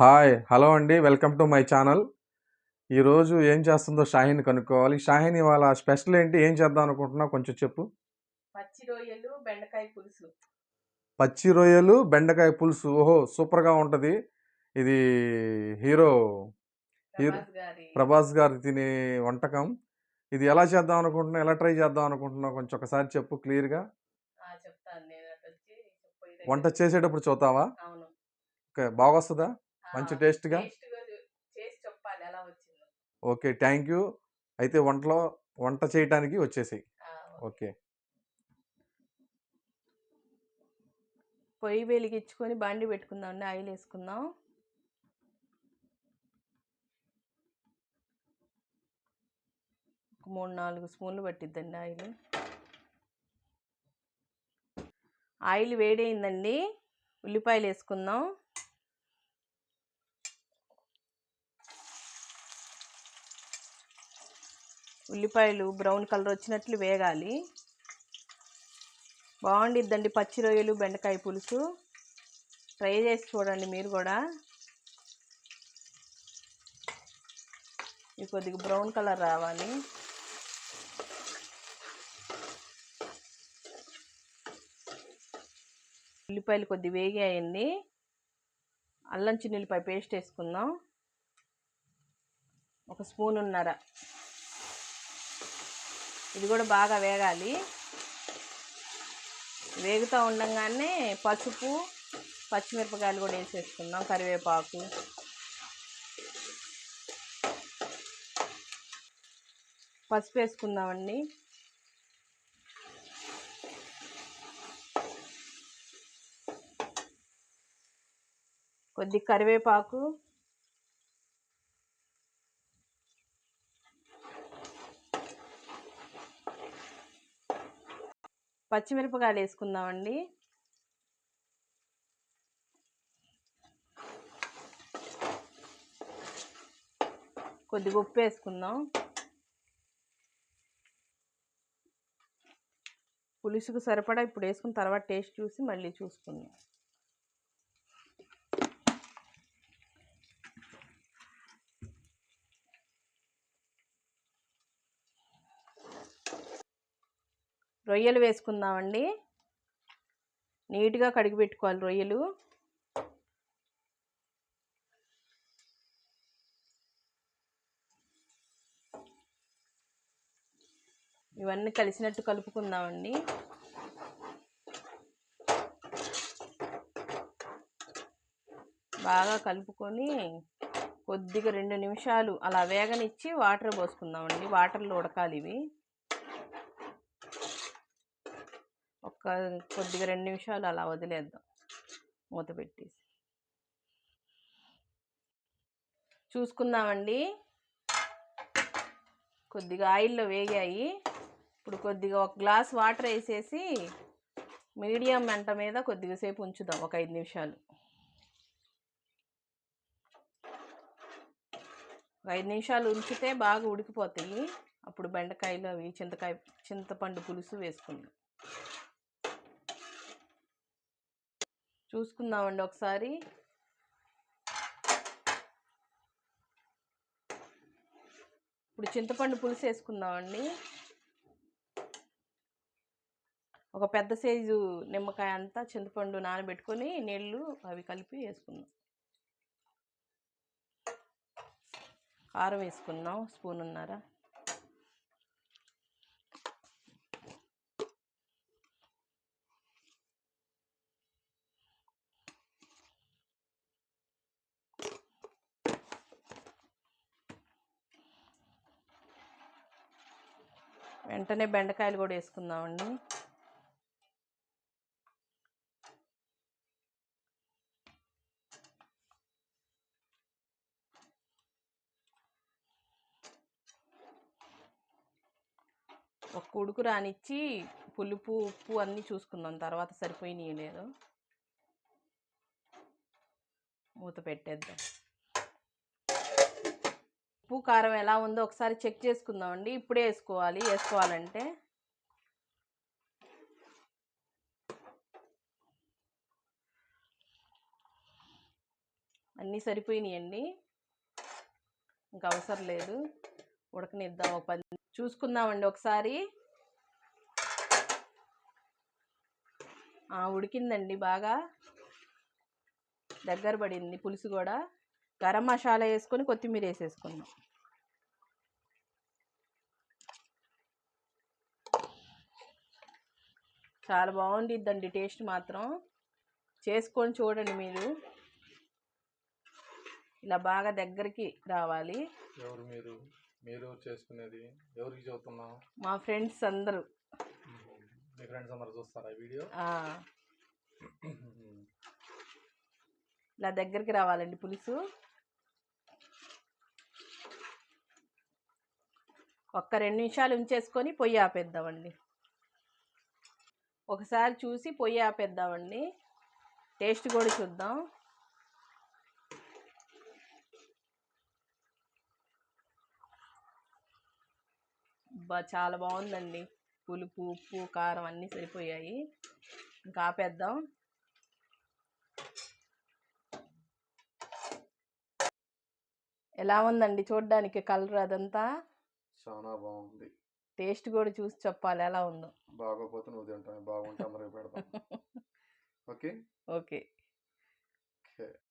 Hi hello అండి. Welcome to my channel. ఈరోజు ఏం చేస్తుందో షాహీన్ కనుక్కోవాలి. షాహీన్ ఇవాళ స్పెషల్ ఏంటి? ఏం చేద్దాం అనుకుంటున్నావు కొంచెం చెప్పు. పచ్చి రొయ్యలు బెండకాయ పులుసు. పచ్చి రొయ్యలు బెండకాయ పులుసు. ఓహో సూపర్గా ఉంటుంది. ఇది హీరో హీరో ప్రభాస్ గారి తినే వంటకం. ఇది ఎలా చేద్దాం అనుకుంటున్నావు ఎలా ట్రై చేద్దాం అనుకుంటున్నావు కొంచెం ఒకసారి చెప్పు క్లియర్గా. చెప్తాను. వంట చేసేటప్పుడు అవును. ఓకే బాగొస్తుందా? ఆ, మంచి టేస్ట్గా? ఓకే. Thank you. అయితే వంటలో వంట చేయటానికి వచ్చేసాయి. ఓకే. పొయ్యి వెలిగించుకొని బండి పెట్టుకుందాం అండి. ఆయిల్ వేసుకుందాం. మూడు నాలుగు స్పూన్లు పట్టిద్దండి ఆయిల్. ఆయిల్ వేడైందండి ఉల్లిపాయలు వేసుకుందాం. ఉల్లిపాయలు బ్రౌన్ కలర్ వచ్చినట్లు వేగాలి. బాగుండిద్దండి పచ్చి రొయ్యలు బెండకాయ పులుసు. ట్రై చేసి చూడండి మీరు కూడా. ఇవి కొద్దిగా బ్రౌన్ కలర్ రావాలి. ఉల్లిపాయలు కొద్ది వేగాయండి. అల్లం చిన్నుల్లిపాయ పేస్ట్ వేసుకుందాం. ఒక స్పూన్ ఉన్నర. ఇది కూడా బాగా వేగాలి. వేగుతూ ఉండగానే పసుపు పచ్చిమిరపకాయలు కూడా వేసేసుకుందాం కరివేపాకు. పసుపు వేసుకుందామండి. కొద్ది కరివేపాకు పచ్చిమిరపకాయలు వేసుకుందామండి. కొద్దిగా ఉప్పు వేసుకుందాం. పులుసుకు సరిపడా ఇప్పుడు వేసుకున్న తర్వాత టేస్ట్ చూసి మళ్ళీ చూసుకుందాం. రొయ్యలు వేసుకుందామండి. నీట్గా కడిగి పెట్టుకోవాలి రొయ్యలు. ఇవన్నీ కలిసినట్టు కలుపుకుందామండి. బాగా కలుపుకొని కొద్దిగా రెండు నిమిషాలు అలా వేగనిచ్చి వాటర్ పోసుకుందామండి. వాటర్లో ఉడకాలి ఇవి. ఒక కొద్దిగా రెండు నిమిషాలు అలా వదిలేద్దాం. మూత పెట్టేసి. చూసుకుందామండి. కొద్దిగా ఆయిల్లో వేగాయి. ఇప్పుడు కొద్దిగా ఒక గ్లాస్ వాటర్ వేసేసి మీడియం మంట మీద కొద్దిగా సేపు ఉంచుదాం. ఒక ఐదు నిమిషాలు. ఒక ఐదు నిమిషాలు ఉంచితే బాగా ఉడికిపోతాయి. అప్పుడు బెండకాయలు అవి చింతకాయ చింతపండు పులుసు వేసుకుందాం. చూసుకుందామండి ఒకసారి. ఇప్పుడు చింతపండు పులుసు వేసుకుందామండి. ఒక పెద్ద సైజు నిమ్మకాయ అంతా చింతపండు నానబెట్టుకొని నీళ్ళు అవి కలిపి వేసుకుందాం. కారం వేసుకుందాం స్పూన్ ఉన్నారా వెంటనే బెండకాయలు కూడా వేసుకుందామండి. ఒక ఉడుకు రానిచ్చి పులుపు ఉప్పు అన్నీ చూసుకుందాం. తర్వాత సరిపోయినాయి లేదు. మూత పెట్టేద్దాం. ఉప్పు కారం ఎలా ఉందో ఒకసారి చెక్ చేసుకుందామండి. ఇప్పుడే వేసుకోవాలి. వేసుకోవాలంటే అన్నీ సరిపోయినాయండి. ఇంకా అవసరం లేదు. ఉడకనిద్దాం ఒక పది చూసుకుందామండి ఒకసారి. ఉడికిందండి బాగా. దగ్గర పడింది పులుసు కూడా. గరం మసాలా వేసుకొని కొత్తిమీర వేసేసుకుందాం. చాలా బాగుండిద్దండి టేస్ట్ మాత్రం. చేసుకొని చూడండి మీరు. ఇలా బాగా దగ్గరికి రావాలి. ఎవరు మీరు? మీరు చేసుకునేది ఎవరికి చెబుతున్నావు? మా ఫ్రెండ్స్ అందరూ. మీ ఫ్రెండ్స్ అందరు చూస్తారా వీడియో? ఇలా దగ్గరికి రావాలండి పులుసు. ఒక్క రెండు నిమిషాలు ఉంచేసుకొని పొయ్యి ఆపేద్దామండి. ఒకసారి చూసి పొయ్యి ఆపేద్దామండి. టేస్ట్ కూడా చూద్దాం. బా చాలా బాగుందండి. పులుపు ఉప్పు కారం అన్నీ సరిపోయాయి. ఇంకా ఆపేద్దాం. ఎలా ఉందండి చూడడానికి కలర్ అదంతా? చాలా బాగుంది. టేస్ట్ కూడా చూసి చెప్పాలి ఎలా ఉందో. బాగోపోతే నువ్వు తింటాను బాగుంటే అందరికి పెడతాం. ఓకే? ఓకే. ఓకే.